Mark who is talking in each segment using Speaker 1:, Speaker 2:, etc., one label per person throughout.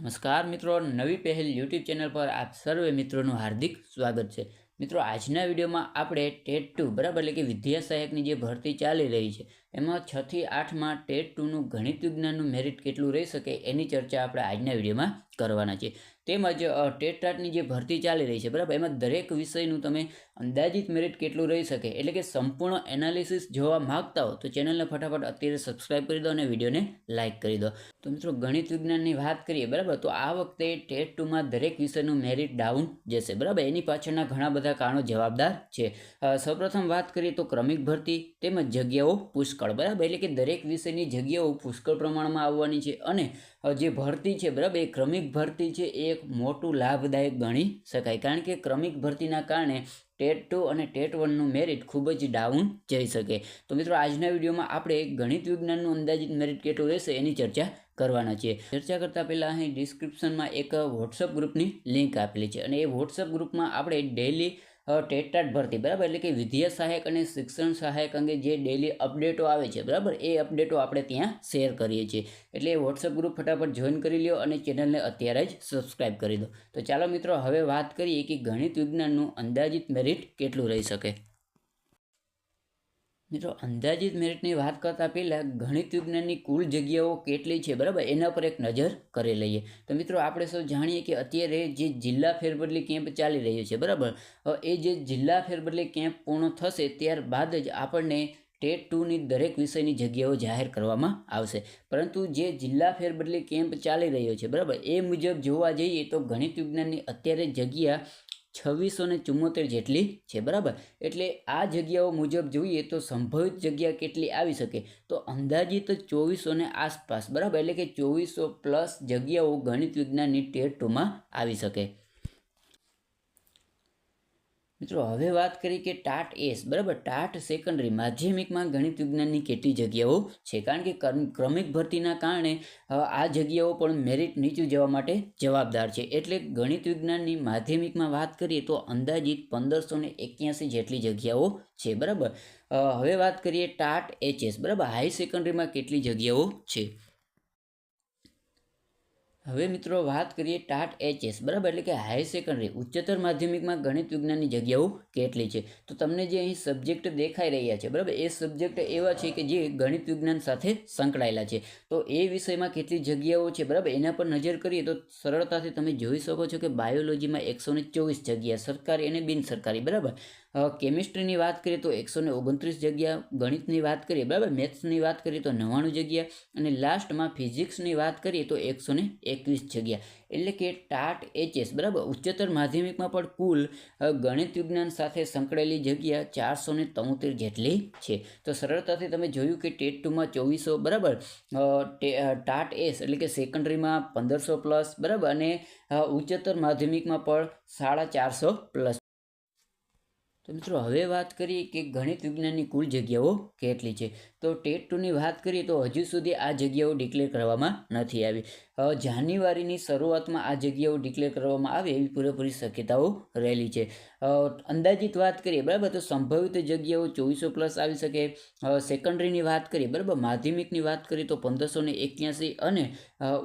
Speaker 1: નમસ્કાર મિત્રો, નવી પહેલ યુટ્યુબ ચેનલ પર આપ સર્વે મિત્રોનું હાર્દિક સ્વાગત છે. મિત્રો, આજના વિડીયોમાં આપણે ટેટ ટુ, બરાબર? એટલે કે વિદ્યા સહાયકની જે ભરતી ચાલી રહી છે એમાં છ થી આઠમાં ટેટ ટુનું ગણિત વિજ્ઞાનનું મેરિટ કેટલું રહી શકે એની ચર્ચા આપણે આજના વિડીયોમાં કરવાના છે તેમજ ટેટ ટાટની જે ભરતી ચાલી રહી છે, બરાબર? એમાં દરેક વિષયનું તમે અંદાજિત મેરિટ કેટલું રહી શકે, એટલે કે સંપૂર્ણ એનાલિસિસ જોવા માગતા હો, તો ચેનલને ફટાફટ અત્યારે સબસ્ક્રાઇબ કરી દો અને વિડીયોને લાઇક કરી દો. તો મિત્રો, ગણિત વિજ્ઞાનની વાત કરીએ, બરાબર? તો આ વખતે ટેટ ટુમાં દરેક વિષયનું મેરિટ ડાઉન જશે, બરાબર? એની પાછળના ઘણા બધા કારણો જવાબદાર છે. સૌપ્રથમ વાત કરીએ તો ક્રમિક ભરતી, તેમજ જગ્યાઓ પુષ્કળ બરાબર? એટલે કે દરેક વિષયની જગ્યાઓ પુષ્કળ પ્રમાણમાં આવવાની છે અને જે ભરતી છે, બરાબર? એ ક્રમિક ભરતી છે, એ એક મોટું લાભદાયક ગણી શકાય. કારણ કે ક્રમિક ભરતીના કારણે ટેટ ટુ અને ટેટ વનનું મેરિટ ખૂબ જ ડાઉન જઈ શકે. તો મિત્રો, આજના વિડીયોમાં આપણે ગણિત વિજ્ઞાનનું અંદાજિત મેરિટ કેટલું રહેશે એની ચર્ચા કરવાના છીએ. ચર્ચા કરતાં પહેલાં અહીં ડિસ્ક્રિપ્શનમાં એક વોટ્સઅપ ગ્રુપની લિંક આપેલી છે અને એ વોટ્સઅપ ગ્રુપમાં આપણે ડેઇલી ટેટાટ ભરતી, બરાબર? એટલે કે વિદ્યા સહાયક અને શિક્ષણ સહાયક અંગે જે ડેલી અપડેટો આવે છે, બરાબર? એ અપડેટો આપણે ત્યાં શેર કરીએ છીએ. એટલે વોટ્સઅપ ગ્રુપ ફટાફટ જોઈન કરી લ્યો અને ચેનલને અત્યારે જ સબસ્ક્રાઇબ કરી દો. તો ચાલો મિત્રો, હવે વાત કરીએ કે ગણિત વિજ્ઞાનનું અંદાજિત મેરિટ કેટલું રહી શકે? મિત્રો, અંદાજિત મેરિટની વાત કરતાં પહેલાં ગણિત વિજ્ઞાનની કુલ જગ્યાઓ કેટલી છે, બરાબર? એના પર એક નજર કરી લઈએ. તો મિત્રો, આપણે સૌ જાણીએ કે અત્યારે જે જિલ્લા ફેરબદલી કેમ્પ ચાલી રહ્યો છે, બરાબર? એ જે જિલ્લા ફેરબદલી કેમ્પ પૂર્ણ થશે, ત્યારબાદ જ આપણને ટેટ ટુની દરેક વિષયની જગ્યાઓ જાહેર કરવામાં આવશે. પરંતુ જે જિલ્લા ફેરબદલી કેમ્પ ચાલી રહ્યો છે, બરાબર? એ મુજબ જોવા જઈએ તો ગણિત વિજ્ઞાનની અત્યારે જગ્યા છવ્વીસો ને ચુમ્મોતેર જેટલી છે, બરાબર? એટલે આ જગ્યાઓ મુજબ જોઈએ તો સંભવિત જગ્યા કેટલી આવી શકે? તો અંદાજિત ચોવીસોને આસપાસ, બરાબર? એટલે કે ચોવીસો પ્લસ જગ્યાઓ ગણિત વિજ્ઞાનની ટેટ ટુમાં આવી શકે. મિત્રો, હવે વાત કરી કે ટાટ એસ, બરાબર? ટાટ સેકન્ડરી માધ્યમિકમાં ગણિત વિજ્ઞાનની કેટલી જગ્યાઓ છે? કારણ કે ક્રમિક ભરતીના કારણે આ જગ્યાઓ પણ મેરિટ નીચું જવા માટે જવાબદાર છે. એટલે ગણિત વિજ્ઞાનની માધ્યમિકમાં વાત કરીએ તો અંદાજિત પંદરસો ને એક્યાસી જેટલી જગ્યાઓ છે, બરાબર? હવે વાત કરીએ ટાટ એચએસ, બરાબર? હાઈ સેકન્ડરીમાં કેટલી જગ્યાઓ છે? હવે મિત્રો વાત કરીએ ટાટ એચએસ બરાબર? એટલે કે હાયર સેકન્ડરી, ઉચ્ચતર માધ્યમિકમાં ગણિત વિજ્ઞાનની જગ્યાઓ કેટલી છે? તો તમને જે અહીં સબ્જેક્ટ દેખાઈ રહ્યા છે, બરાબર? એ સબ્જેક્ટ એવા છે કે જે ગણિત વિજ્ઞાન સાથે સંકળાયેલા છે. તો એ વિષયમાં કેટલી જગ્યાઓ છે, બરાબર? એના પર નજર કરીએ તો સરળતાથી તમે જોઈ શકો છો કે બાયોલોજીમાં એકસો ને ચોવીસ જગ્યા, સરકારી અને બિન સરકારી બરાબર? કેમિસ્ટ્રીની વાત કરીએ તો એકસો ને ઓગણત્રીસ જગ્યા, ગણિતની વાત કરીએ, બરાબર? મેથ્સની વાત કરીએ તો નવ્વાણું જગ્યા અને લાસ્ટમાં ફિઝિક્સની વાત કરીએ તો એકસો ને એકવીસ જગ્યા. એટલે કે ટાટ એચએસ, બરાબર? ઉચ્ચતર માધ્યમિકમાં પણ કુલ ગણિત વિજ્ઞાન સાથે સંકળાયેલી જગ્યા ચારસો ને તોતેર જેટલી છે. તો સરળતાથી તમે જોયું કે ટેટ ટુમાં ચોવીસો, બરાબર? ટાટ એસ એટલે કે સેકન્ડરીમાં પંદરસો પ્લસ, બરાબર? અને ઉચ્ચતર માધ્યમિકમાં પણ સાડા ચારસો પ્લસ. તો મિત્રો હવે વાત કરીએ કે ગણિત વિજ્ઞાનની કુલ જગ્યાઓ કેટલી છે? તો ટેટ ટુની વાત કરીએ તો હજુ સુધી આ જગ્યાઓ ડિક્લેર કરવામાં નથી આવી. જાન્યુઆરીની શરૂઆતમાં આ જગ્યાઓ ડિક્લેર કરવામાં આવે એવી પૂરેપૂરી શક્યતાઓ રહેલી છે. અંદાજિત વાત કરીએ, બરાબર? તો સંભવિત જગ્યાઓ ચોવીસો પ્લસ આવી શકે. સેકન્ડરીની વાત કરીએ, બરાબર? માધ્યમિકની વાત કરીએ તો પંદરસો ને એક્યાસી અને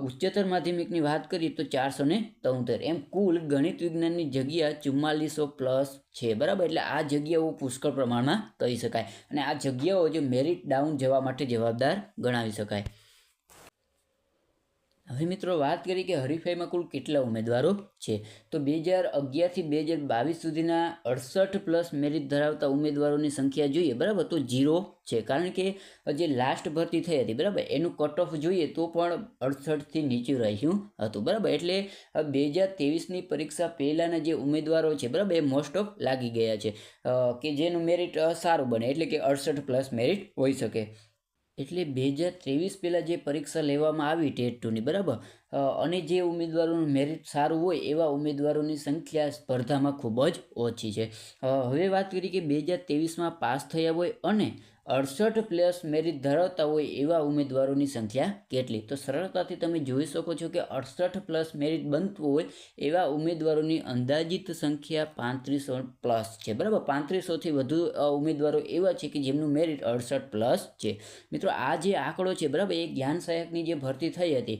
Speaker 1: ઉચ્ચતર માધ્યમિકની વાત કરીએ તો ચારસો ને તોતેર. એમ કુલ ગણિત વિજ્ઞાનની જગ્યા ચુમ્માલીસો પ્લસ છે, બરાબર? એટલે આ જગ્યાઓ પુષ્કળ પ્રમાણમાં કહી શકાય. અને આ જગ્યાઓ જે મેરિટ ડાઉન જવા માટે જવાબદાર ગણાવી શકાય હવે મિત્રો વાત કરી કે હરીફાઈમાં કુલ કેટલા ઉમેદવારો છે? તો બે હજાર અગિયારથી બે હજાર બાવીસ સુધીના અડસઠ પ્લસ મેરિટ ધરાવતા ઉમેદવારોની સંખ્યા જોઈએ, બરાબર? તો જીરો છે. કારણ કે જે લાસ્ટ ભરતી થઈ હતી, બરાબર? એનું કટ ઓફ જોઈએ તો પણ અડસઠથી નીચું રહ્યું હતું, બરાબર? એટલે બે હજાર ત્રેવીસની પરીક્ષા પહેલાંના જે ઉમેદવારો છે, બરાબર? એ મોસ્ટ ઓફ લાગી ગયા છે. કે જેનું મેરિટ સારું બને, એટલે કે અડસઠ પ્લસ મેરિટ હોઈ શકે. એટલે બે હજાર ત્રેવીસ પહેલાં જે પરીક્ષા લેવામાં આવી ટેટ ટુની બરાબર? અને જે ઉમેદવારોનું મેરિટ સારું હોય એવા ઉમેદવારોની સંખ્યા સ્પર્ધામાં ખૂબ જ ઓછી છે. હવે વાત કરીએ કે બે હજાર ત્રેવીસમાં પાસ થયા હોય અને અડસઠ પ્લસ મેરિટ ધરાવતા હોય એવા ઉમેદવારોની સંખ્યા કેટલી? તો સરળતાથી તમે જોઈ શકો છો કે અડસઠ પ્લસ મેરિટ બનતું હોય એવા ઉમેદવારોની અંદાજિત સંખ્યા પાંત્રીસો પ્લસ છે. બરાબર? પાંત્રીસોથી વધુ ઉમેદવારો એવા છે કે જેમનું મેરિટ અડસઠ પ્લસ છે. મિત્રો, આ જે આંકડો છે, બરાબર? એ જ્ઞાન સહાયકની જે ભરતી થઈ હતી.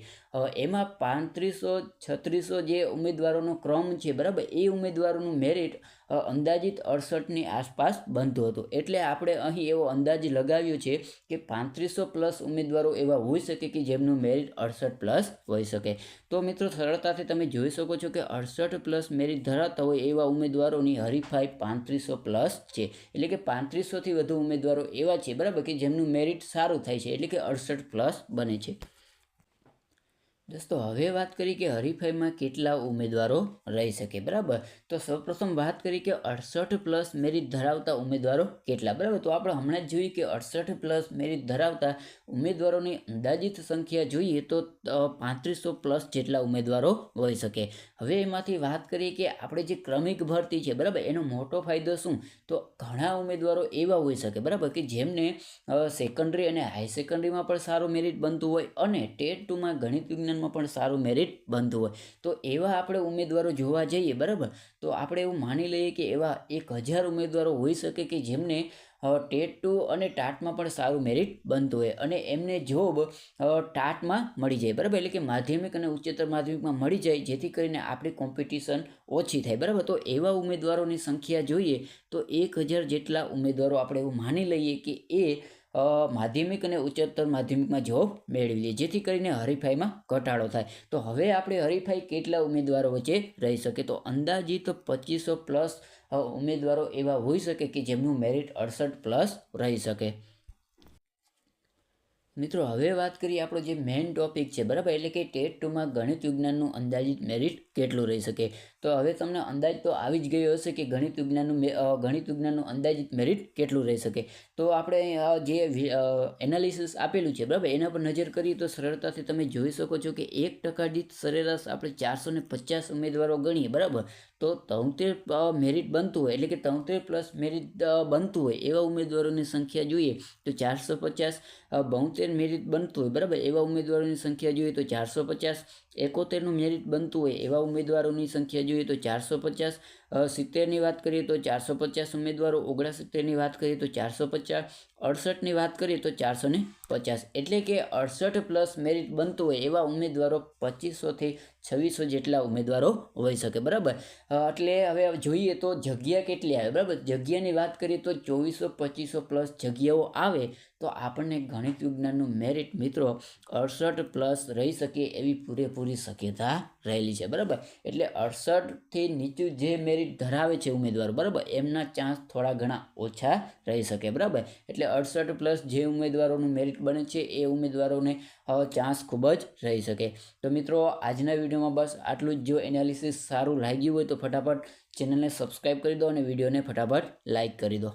Speaker 1: એમાં પાંત્રીસો, છત્રીસો જે ઉમેદવારોનો ક્રમ છે, બરાબર? એ ઉમેદવારોનું મેરિટ અંદાજિત અડસઠની આસપાસ બનતું હતું. એટલે આપણે અહીં એવો અંદાજ લગાવ્યો છે કે પાંત્રીસો પ્લસ ઉમેદવારો એવા હોઈ શકે કે જેમનું મેરિટ અડસઠ પ્લસ હોઈ શકે. તો મિત્રો, સરળતાથી તમે જોઈ શકો છો કે અડસઠ પ્લસ મેરિટ ધરાવતા હોય એવા ઉમેદવારોની હરીફાઈ પાંત્રીસો પ્લસ છે. એટલે કે પાંત્રીસોથી વધુ ઉમેદવારો એવા છે, બરાબર? કે જેમનું મેરિટ સારું થાય છે, એટલે કે અડસઠ પ્લસ બને છે. દોસ્તો, હવે વાત કરી કે હરીફાઈમાં કેટલા ઉમેદવારો રહી શકે, બરાબર? તો સૌપ્રથમ વાત કરી કે અડસઠ પ્લસ મેરિટ ધરાવતા ઉમેદવારો કેટલા, બરાબર? તો આપણે હમણાં જ જોઈએ કે અડસઠ પ્લસ મેરિટ ધરાવતા ઉમેદવારોની અંદાજિત સંખ્યા જોઈએ તો પાંત્રીસો પ્લસ જેટલા ઉમેદવારો હોઈ શકે. હવે એમાંથી વાત કરીએ કે આપણે જે ક્રમિક ભરતી છે, બરાબર? એનો મોટો ફાયદો શું? તો ઘણા ઉમેદવારો એવા હોઈ શકે, બરાબર? કે જેમને સેકન્ડરી અને હાઈ સેકન્ડરીમાં પણ સારું મેરિટ બનતું હોય અને ટેટ ટુમાં ગણિત વિજ્ઞાનમાં પણ સારું મેરિટ બનતું હોય. તો એવા આપણે ઉમેદવારો જોવા જઈએ, બરાબર? તો આપણે એવું માની લઈએ કે એવા એક હજાર ઉમેદવારો હોઈ શકે કે જેમને ટેટ ટુ અને ટાટમાં પણ સારું મેરિટ બનતું હોય અને એમને જોબ ટાટમાં મળી જાય. બરાબર? એટલે કે માધ્યમિક અને ઉચ્ચતર માધ્યમિકમાં મળી જાય, જેથી કરીને આપણી કોમ્પિટિશન ઓછી થાય. બરાબર? તો એવા ઉમેદવારોની સંખ્યા જોઈએ તો એક હજાર જેટલા ઉમેદવારો આપણે એવું માની લઈએ કે એ માધ્યમિક અને ઉચ્ચતર માધ્યમિકમાં જોબ મેળવી લે જેથી કરીને હરીફાઈમાં ઘટાડો થાય. તો હવે આપણે હરીફાઈ કેટલા ઉમેદવારો વચ્ચે રહી શકે? તો અંદાજિત પચીસો પ્લસ ઉમેદવારો એવા હોઈ શકે કે જેમનું મેરિટ અડસઠ પ્લસ રહી શકે. મિત્રો, હવે વાત કરીએ આપણો જે મેઇન ટોપિક છે, બરાબર? એટલે કે ટેટ ટુમાં ગણિત વિજ્ઞાનનું અંદાજિત મેરિટ કેટલું રહી શકે? તો હવે તમને અંદાજ તો આવી જ ગયો હશે કે ગણિત વિજ્ઞાનનું ગણિત વિજ્ઞાનનું અંદાજિત મેરિટ કેટલું રહી શકે? તો આપણે જે એનાલિસિસ આપેલું છે, બરાબર? એના પર નજર કરીએ તો સરળતાથી તમે જોઈ શકો છો કે એક ટકા દીઠ સરેરાશ આપણે ચારસો ને પચાસ ઉમેદવારો ગણીએ, બરાબર? તો તોતેર મેરિટ બનતું હોય, એટલે કે તોતેર પ્લસ મેરિટ બનતું હોય એવા ઉમેદવારોની સંખ્યા જોઈએ તો ચારસો પચાસ બોતેર મેરિટ બનતું હોય, બરાબર? એવા ઉમેદવારોની સંખ્યા જોઈએ તો ચારસો પચાસ, એકોતેરનું મેરિટ બનતું હોય, એવા ઉમેદવારોની સંખ્યા જોઈએ તો ચારસો પચાસ સિત્તેરની વાત કરીએ તો ચારસો પચાસ ઉમેદવારો, ઓગણસિત્તેરની વાત કરીએ તો ચારસો પચાસ અડસઠની વાત કરીએ તો ચારસો ને પચાસ. એટલે કે અડસઠ પ્લસ મેરિટ બનતું હોય એવા ઉમેદવારો પચીસોથી છવ્વીસો જેટલા ઉમેદવારો હોઈ શકે, બરાબર? એટલે હવે જોઈએ તો જગ્યા કેટલી આવે, બરાબર? જગ્યાની વાત કરીએ તો ચોવીસો, પચીસો પ્લસ જગ્યાઓ આવે, તો આપણને ગણિત વિજ્ઞાનનું મેરિટ મિત્રો અડસઠ પ્લસ રહી શકે એવી પૂરેપૂરી શક્યતા રહેલી છે, બરાબર? એટલે અડસઠથી નીચું જે મેરિટ ધરાવે છે ઉમેદવાર, બરાબર? એમના ચાન્સ થોડા ઘણા ઓછા રહી શકે, બરાબર? એટલે અડસઠ પ્લસ જે ઉમેદવારોનું મેરિટ બને છે, એ ઉમેદવારોને ચાન્સ ખૂબ જ રહી શકે. તો મિત્રો, આજના વિડીયોમાં બસ આટલું જ. જો એનાલિસિસ સારું લાગ્યું હોય તો ફટાફટ ચેનલને સબસ્ક્રાઈબ કરી દો અને વિડીયોને ફટાફટ લાઇક કરી દો.